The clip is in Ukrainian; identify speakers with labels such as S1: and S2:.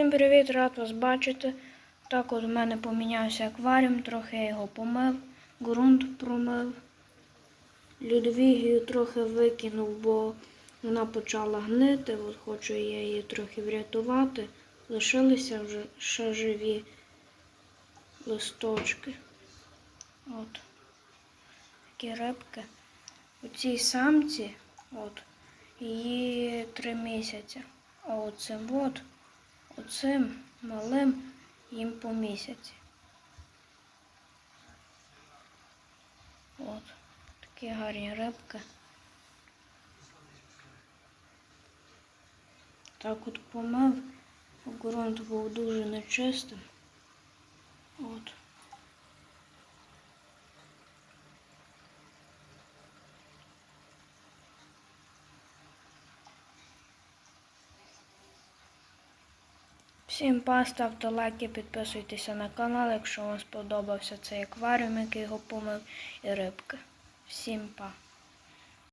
S1: Всім привіт, рад вас бачити. Так от у мене помінявся акваріум, трохи я його помив, ґрунт промив. Людвігію трохи викинув, бо вона почала гнити. От хочу я її трохи врятувати. Лишилися вже ще живі листочки. От. Такі рибки. У цій самці от, її три місяці. А оцим от, оцим малим їм по місяці. От, такі гарні рибки. Так от помив, ґрунт був дуже нечистим. От. Всім па, ставте лайки, підписуйтеся на канал, якщо вам сподобався цей акваріум, який його помив, і рибки. Всім па.